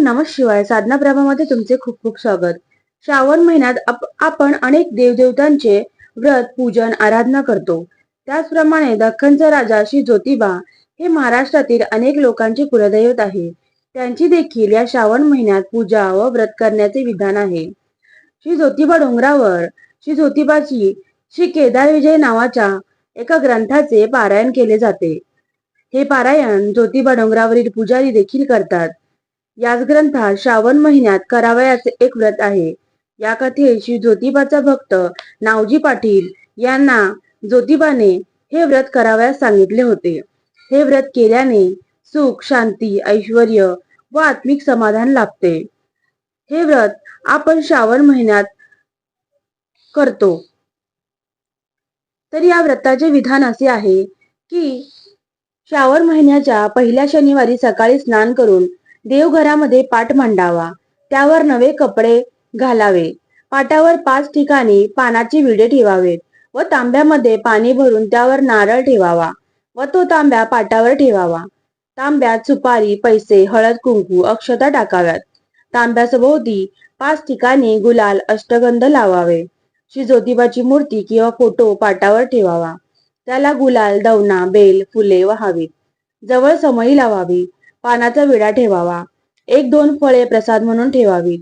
ओम नम शिवाय साधना प्रभामध्ये तुमचे खूप खूप स्वागत. श्रावण महिन्यात आपण अनेक देवदेवतांचे व्रत पूजन आराधना करतो. त्याचप्रमाणे दख्खनचा राजा श्री ज्योतिबा हे महाराष्ट्रातील अनेक लोकांचे कुलदैवत आहे. त्यांची देखील या श्रावण महिन्यात पूजा व व्रत करण्याचे विधान आहे. श्री ज्योतिबा डोंगरावर श्री ज्योतिबाची श्री केदार विजय नावाच्या एका ग्रंथाचे पारायण केले जाते. हे पारायण ज्योतिबा डोंगरावरील पुजारी देखील करतात. याच ग्रंथात श्रावण महिन्यात करावयाचे एक व्रत आहे. या कथेत श्री ज्योतिबाचा भक्त नावजी पाटील यांना ज्योतिबाने हे व्रत करावयास सांगितले होते. हे व्रत केल्याने सुख शांती ऐश्वर व आत्मिक समाधान लाभते. हे व्रत आपण श्रावण महिन्यात करतो. तर या व्रताचे विधान असे आहे की श्रावण महिन्याच्या पहिल्या शनिवारी सकाळी स्नान करून देवघरामध्ये पाट मांडावा. त्यावर नवे कपडे घालावे. पाटावर पाच ठिकाणी पानाची विडे ठेवावेत व तांब्यामध्ये पाणी भरून त्यावर नारळ ठेवावा व तो तांब्या पाटावर ठेवावा. तांब्यात सुपारी पैसे हळद कुंकू अक्षता टाकाव्यात. तांब्यासभोवती पाच ठिकाणी गुलाल अष्टगंध लावावे. श्री ज्योतिबाची मूर्ती किंवा फोटो पाटावर ठेवावा. त्याला गुलाल दवना बेल फुले व्हावीत जवळ समई लावावी. पानाचा विडा ठेवावा. एक दोन फळे प्रसाद म्हणून ठेवावीत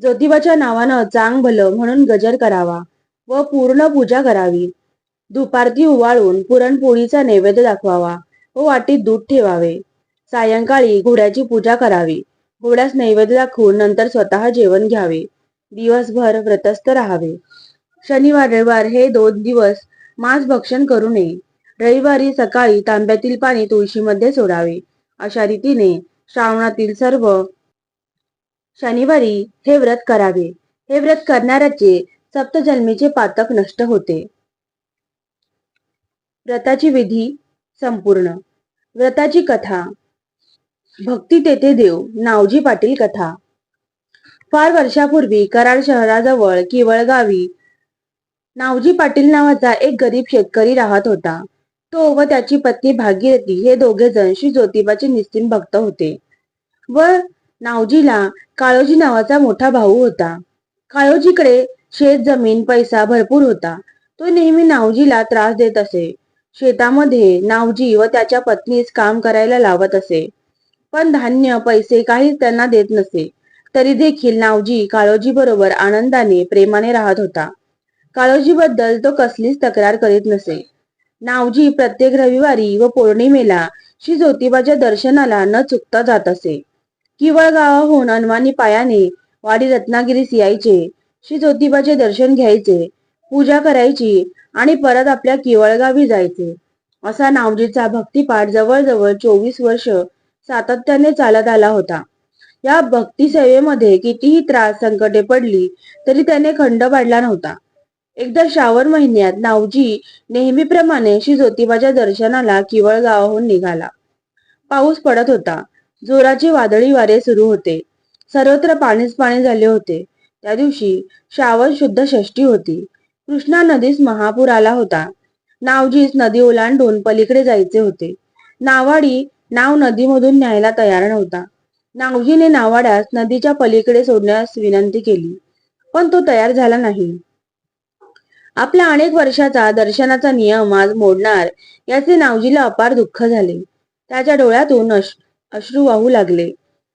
ज्योतिबाच्या नावानं चांग भलं म्हणून गजर करावा व पूर्ण पूजा करावी. दुपारती उवाळून पुरणपोळीचा नैवेद्य दाखवावा व वाटीत दूध ठेवावे. सायंकाळी घोड्याची पूजा करावी. घोड्यास नैवेद्य दाखवून नंतर स्वतः जेवण घ्यावे. दिवसभर व्रतस्थ राहावे. शनिवार रविवार हे दोन दिवस मांस भक्षण करू नये. रविवारी सकाळी तांब्यातील पाणी तुळशीमध्ये सोडावे. अशा रीतीने श्रावणातील सर्व शनिवारी हे व्रत करावे. हे व्रत करणाऱ्याचे सप्तजन्मीचे पातक नष्ट होते. व्रताची विधी संपूर्ण. व्रताची कथा. भक्ती तेथे देव. नावजी पाटील कथा. फार वर्षापूर्वी कराड शहराजवळ किवळ गावी नावजी पाटील नावाचा एक गरीब शेतकरी राहत होता. तो व त्याची पत्नी भागीरथी हे दोघे जण श्री ज्योतिबाचे निस्तीम भक्त होते. व नावजीला काळोजी नावाचा मोठा भाऊ होता. काळोजीकडे शेत जमीन पैसा भरपूर होता. तो नेहमी नावजीला त्रास देत असे. शेतामध्ये नावजी व त्याच्या पत्नीस काम करायला लावत असे. पण धान्य पैसे काहीच त्यांना देत नसे. तरी देखील नावजी काळोजी बरोबर आनंदाने प्रेमाने राहत होता. काळोजी बद्दल तो कसलीच तक्रार करीत नसे. नावजी प्रत्येक रविवारी व पौर्णिमेला श्री ज्योतिबाच्या दर्शनाला न चुकता जात असे. किवळ गावाहून अनवाणी पायाने वाडी रत्नागिरीस यायचे श्री ज्योतिबाचे दर्शन घ्यायचे पूजा करायची आणि परत आपल्या किवळगावी जायचे. असा नावजीचा भक्तिपाठ जवळजवळ चोवीस वर्ष सातत्याने चालत आला होता. या भक्ती सेवेमध्ये कितीही त्रास संकटे पडली तरी त्याने खंड पाडला नव्हता. एकदा श्रावण महिन्यात नावजी नेहमीप्रमाणे श्री ज्योतिबाच्या दर्शनाला किवळ गावाहून निघाला. पाऊस पडत होता. जोराचे वादळी वारे सुरू होते. सर्वत्र पाणीच पाणी झाले होते. त्या दिवशी श्रावण शुद्ध षष्टी होती. कृष्णा नदीस महापूर आला होता. नावजीस नदी ओलांडून पलीकडे जायचे होते. नावाडी नाव नदीमधून न्यायला तयार नव्हता. नावजीने नावाड्यास नदीच्या पलीकडे सोडण्यास विनंती केली. पण तो तयार झाला नाही. आपल्या अनेक वर्षाचा दर्शनाचा नियम आज मोडणार याचे नावजीला अपार दुःख झाले. त्याच्या डोळ्यातून अश्रू वाहू लागले.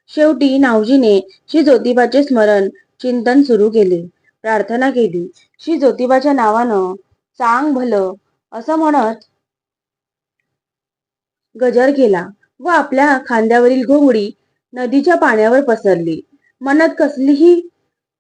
शेवटी नावजीने श्री ज्योतिबाचे स्मरण चिंतन सुरू केले. प्रार्थना केली. श्री ज्योतिबाच्या नावानं चांग भलं असं म्हणत गजर केला व आपल्या खांद्यावरील घोंगडी नदीच्या पाण्यावर पसरली. मनात कसलीही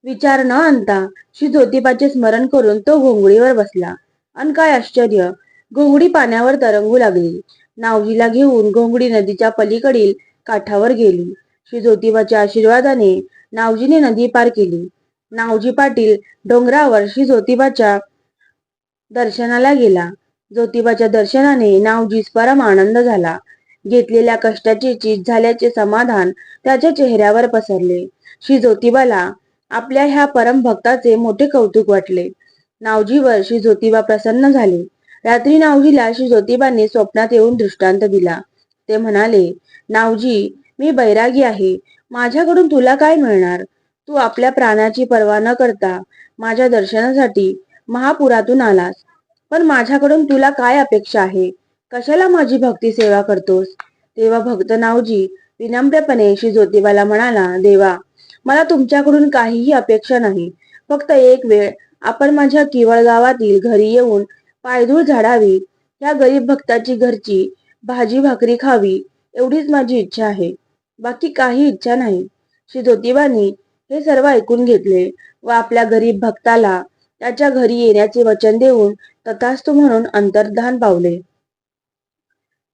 विचार न आणता श्री ज्योतिबाचे स्मरण करून तो घोंगडीवर बसला. अन काय आश्चर्य! घोंगडी पाण्यावर तरंगू लागली. नावजीला घेऊन घोंगडी नदीच्या पलीकडील काठावर गेली. श्री ज्योतिबाच्या आशीर्वादाने नावजीने नदी पार केली. नावजी पाटील डोंगरावर श्री ज्योतिबाच्या दर्शनाला गेला. ज्योतिबाच्या दर्शनाने नावजीस परम आनंद झाला. घेतलेल्या कष्टाची चीज झाल्याचे समाधान त्याच्या चेहऱ्यावर पसरले. श्री ज्योतिबाला आपल्या ह्या परम भक्ताचे मोठे कौतुक वाटले. नावजीवर श्री ज्योतिबा प्रसन्न झाले. रात्री नावजीला श्री ज्योतिबांनी स्वप्नात येऊन दृष्टांत दिला. ते म्हणाले नावजी मी बैरागी आहे. माझ्याकडून तुला काय मिळणार? तू आपल्या प्राणाची पर्वा न करता माझ्या दर्शनासाठी महापुरातून आलास. पण माझ्याकडून तुला काय अपेक्षा आहे? कशाला माझी भक्ती सेवा करतोस? तेव्हा भक्त नावजी विनम्रपणे श्री ज्योतिबाला म्हणाला देवा मला तुमच्याकडून काहीही अपेक्षा नाही. फक्त एक वेळ. आपण माझ्या किवळ गावातील घरी येऊन पायधूळ झाडावी या गरीब भक्ताची घरची भाजी भाकरी खावी एवढीच माझी इच्छा आहे. बाकी काही इच्छा नाही. श्री ज्योतिबानी हे सर्व ऐकून घेतले व आपल्या गरीब भक्ताला त्याच्या घरी येण्याचे वचन देऊन तथास्तु म्हणून अंतर्धान पावले.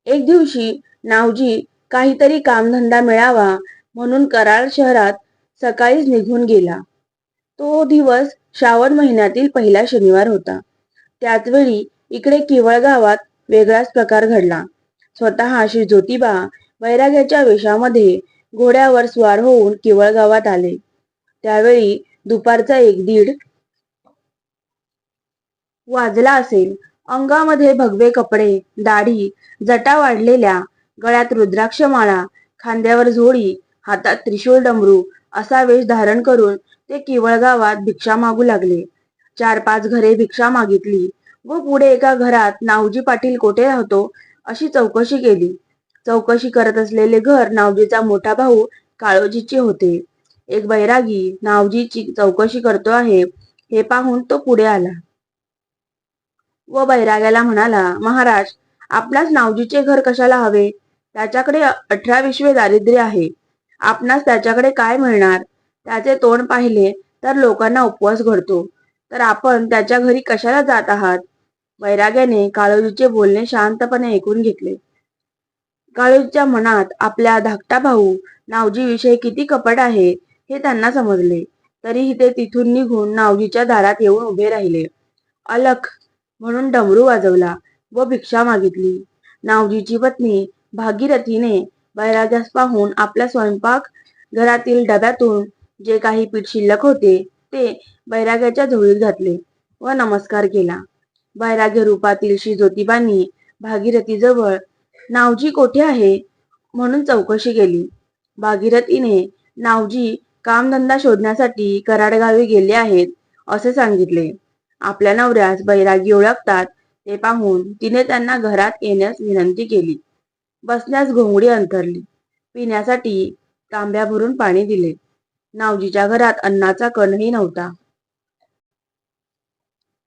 एक दिवशी नावजी काहीतरी कामधंदा मिळावा म्हणून कराड शहरात सकाळीच निघून गेला. तो दिवस श्रावण महिन्यातील पहिला शनिवार होता. त्याच वेळी इकडे केवळ गावात वेगळाच प्रकार घडला. स्वतः श्री ज्योतिबा वैराग्याच्या वेशामध्ये घोड्यावर स्वार होऊन केवळ गावात आले. त्यावेळी दुपारचा एक दीड वाजला असेल. अंगामध्ये भगवे कपडे दाढी जटा वाढलेल्या गळ्यात रुद्राक्ष माळा खांद्यावर झोळी हातात त्रिशूळ डमरू असा वेश धारण करून ते किवळ गावात भिक्षा मागू लागले. चार पाच घरे भिक्षा मागितली व पुढे एका घरात नावजी पाटील कोठे राहतो अशी चौकशी केली. चौकशी करत असलेले घर नावजीचा मोठा भाऊ काळोजीचे होते. एक बैरागी नावजीची चौकशी करतो आहे हे पाहून तो पुढे आला. व बैराग्याला म्हणाला महाराज आपल्याच नावजीचे घर कशाला हवे? त्याच्याकडे अठरा विश्वे दारिद्र्य आहे. आपणास त्याच्याकडे काय मिळणार? त्याचे तोंड पाहिले तर लोकांना उपवास घडतो. तर आपण त्याच्या घरी कशाला जात आहात? वैराग्याने काळोजीचे बोलणे शांतपणे ऐकून घेतले. काळोजीच्या मनात आपल्या धाकटा भाऊ नावजीविषयी किती कपट आहे हे त्यांना समजले. तरीही ते तिथून निघून नावजीच्या दारात येऊन उभे राहिले. अलख म्हणून डमरू वाजवला व भिक्षा मागितली. नावजीची पत्नी भागीरथीने बैराग्यास पाहून आपल्या स्वयंपाक घरातील डब्यातून जे काही पीठ शिल्लक होते ते बैराग्याच्या झोळीत घातले व नमस्कार केला. बैराग्य रूपातील श्री ज्योतिबांनी भागीरथीजवळ नावजी कोठे आहे? म्हणून चौकशी केली. भागीरथीने नावजी कामधंदा शोधण्यासाठी कराडगावी गेले आहेत असे सांगितले. आपल्या नवऱ्यास बैरागी ओळखतात ते पाहून तिने त्यांना घरात येण्यास विनंती केली. बसण्यास घोंगडी अंथरली. पिण्यासाठी तांब्या भरून पाणी दिले. नावजीच्या घरात अन्नाचा कणही नव्हता.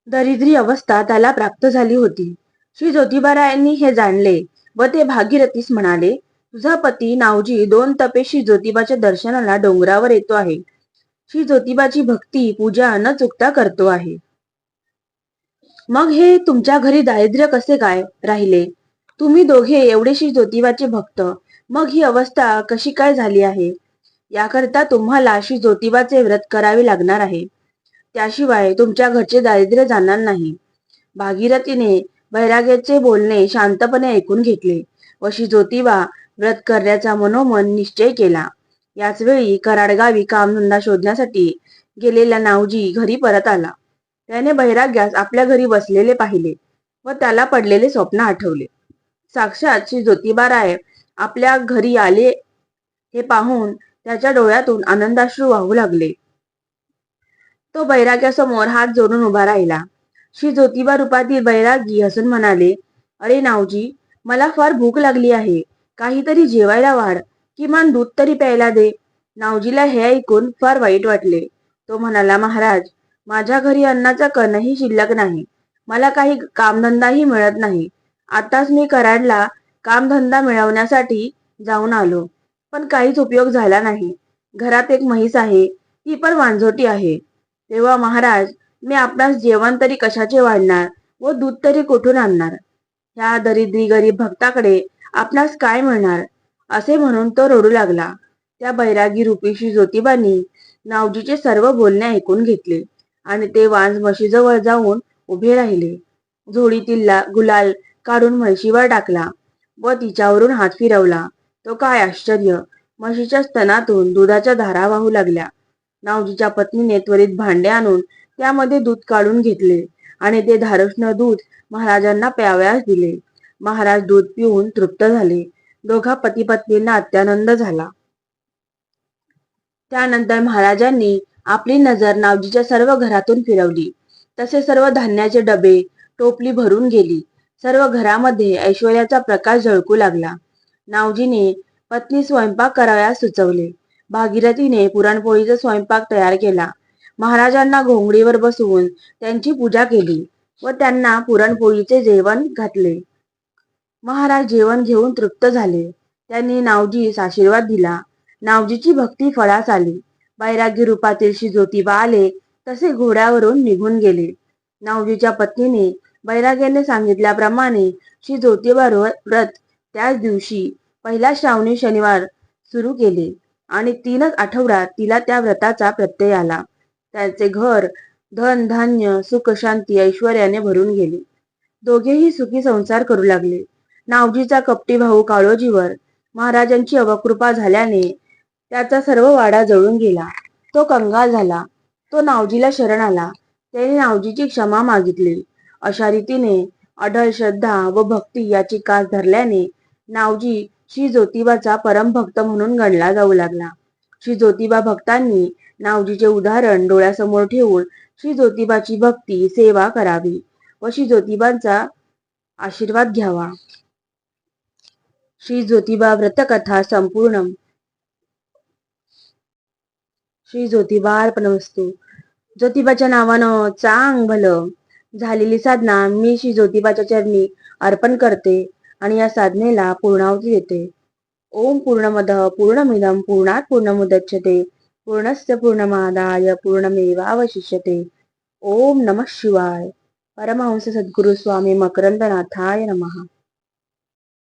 दरिद्री अवस्था त्याला प्राप्त झाली होती. श्री ज्योतिबारायांनी हे जाणले व ते भागीरथीस म्हणाले तुझा पती नावजी दोन तपे श्री ज्योतिबाच्या दर्शनाला डोंगरावर येतो आहे. श्री ज्योतिबाची भक्ती पूजा न चुकता करतो आहे. मग हे तुमच्या घरी दारिद्र्य कसे काय राहिले? तुम्ही दोघे एवढे श्री ज्योतिबाचे भक्त. मग ही अवस्था कशी काय झाली आहे? याकरता तुम्हाला श्री ज्योतिबाचे व्रत करावे लागणार आहे. त्याशिवाय तुमच्या घरचे दारिद्र्य जाणार नाही. भागीरथीने वैराग्याचे बोलणे शांतपणे ऐकून घेतले व श्री ज्योतिबा व्रत करण्याचा मनोमन निश्चय केला. याच वेळी कराडगावी कामधंदा शोधण्यासाठी गेलेला नावजी घरी परत आला. त्याने बैराग्यास आपल्या घरी बसलेले पाहिले व त्याला पडलेले स्वप्न आठवले. साक्षात श्री ज्योतिबा राय आपल्या घरी आले हे पाहून त्याच्या डोळ्यातून आनंदाश्रू वाहू लागले. तो बैराग्यासमोर हात जोडून उभा राहिला. श्री ज्योतिबा रूपातील बैरागी हसून म्हणाले अरे नावजी मला फार भूक लागली आहे. काहीतरी जेवायला वाढ. किमान दूध तरी प्यायला दे. नावजीला हे ऐकून फार वाईट वाटले. तो म्हणाला महाराज माझ्या घरी अन्नाचा कणही शिल्लक नाही. मला काही कामधंदाही मिळत नाही. आताच मी कराडला कामधंदा मिळवण्यासाठी जाऊन आलो. पण काहीच उपयोग झाला नाही. घरात एक म्हैस आहे. ती पण वांझोटी आहे. तेव्हा महाराज मी आपणास जेवण तरी कशाचे वाढणार व दूध तरी कुठून आणणार? ह्या दरिद्री गरीब भक्ताकडे आपणास काय मिळणार? असे म्हणून तो रडू लागला. त्या बैरागी रूपीशी ज्योतिबांनी नावजीचे सर्व बोलणे ऐकून घेतले आणि ते वांज म्हशीजवळ जाऊन उभे राहिले. झोडीतील गुलाल काढून म्हशीवर टाकला व तिच्यावरून हात फिरवला. तो काय आश्चर्य! म्हशीच्या स्तनातून दुधाच्या धारा वाहू लागल्या. नावजीच्या पत्नीने त्वरित भांडे आणून त्यामध्ये दूध काढून घेतले आणि ते धारष्ण दूध महाराजांना प्यावयास दिले. महाराज दूध पिऊन तृप्त झाले. दोघा पती पत्नींना अत्यानंद झाला. त्यानंतर महाराजांनी आपली नजर नावजीच्या सर्व घरातून फिरवली. तसे सर्व धान्याचे डबे टोपली भरून गेली. सर्व घरामध्ये ऐश्वर्याचा प्रकाश झळकू लागला. नावजीने पत्नी स्वयंपाक करावयास सुचवले. भागीरथीने पुरणपोळीचा स्वयंपाक तयार केला. महाराजांना घोंगडीवर बसवून त्यांची पूजा केली व त्यांना पुरणपोळीचे जेवण घातले. महाराज जेवण घेऊन तृप्त झाले. त्यांनी नावजीस आशीर्वाद दिला. नावजीची भक्ती फळास आली. बैरागी रूपातील श्री ज्योतिबा आले तसे घोड्यावरून निघून गेले. नावजीच्या पत्नीने बैराग्याने सांगितल्याप्रमाणे श्री ज्योतिबा व्रत त्याच दिवशी पहिला श्रावणी शनिवार सुरू केले आणि तीनच आठवड्यात तिला त्या व्रताचा प्रत्यय आला. त्याचे घर धन धान्य सुख शांती ऐश्वर्याने भरून गेले. दोघेही सुखी संसार करू लागले. नावजीचा कपटी भाऊ काळोजीवर महाराजांची अवकृपा झाल्याने त्याचा सर्व वाडा जळून गेला. तो कंगाल झाला. तो नावजीला शरण आला. त्याने नावजीची क्षमा मागितली. अशा रीतीने अढळ श्रद्धा व भक्ती याची कास धरल्याने नावजी श्री ज्योतिबाचा परमभक्त म्हणून गणला जाऊ लागला. श्री ज्योतिबा भक्तांनी नावजीचे उदाहरण डोळ्यासमोर ठेवून श्री ज्योतिबाची भक्ती सेवा करावी व श्री ज्योतिबांचा आशीर्वाद घ्यावा. श्री ज्योतिबा व्रतकथा संपूर्ण. श्री ज्योतिबा अर्पणमस्तू ज्योतिबाच्या नावानं चांग भलं. झालेली साधना मी श्री ज्योतिबाच्या चरणी अर्पण करते आणि या साधनेला पूर्णावती देते. ओम पूर्णमद पूर्णमिदम पूर्णात पूर्णमुदच्छते पूर्णस्य पूर्णमादाय पूर्णमेवावशिष्यते. ओम नमः शिवाय. परमहंस सद्गुरु स्वामी मकरंदनाथाय नमः.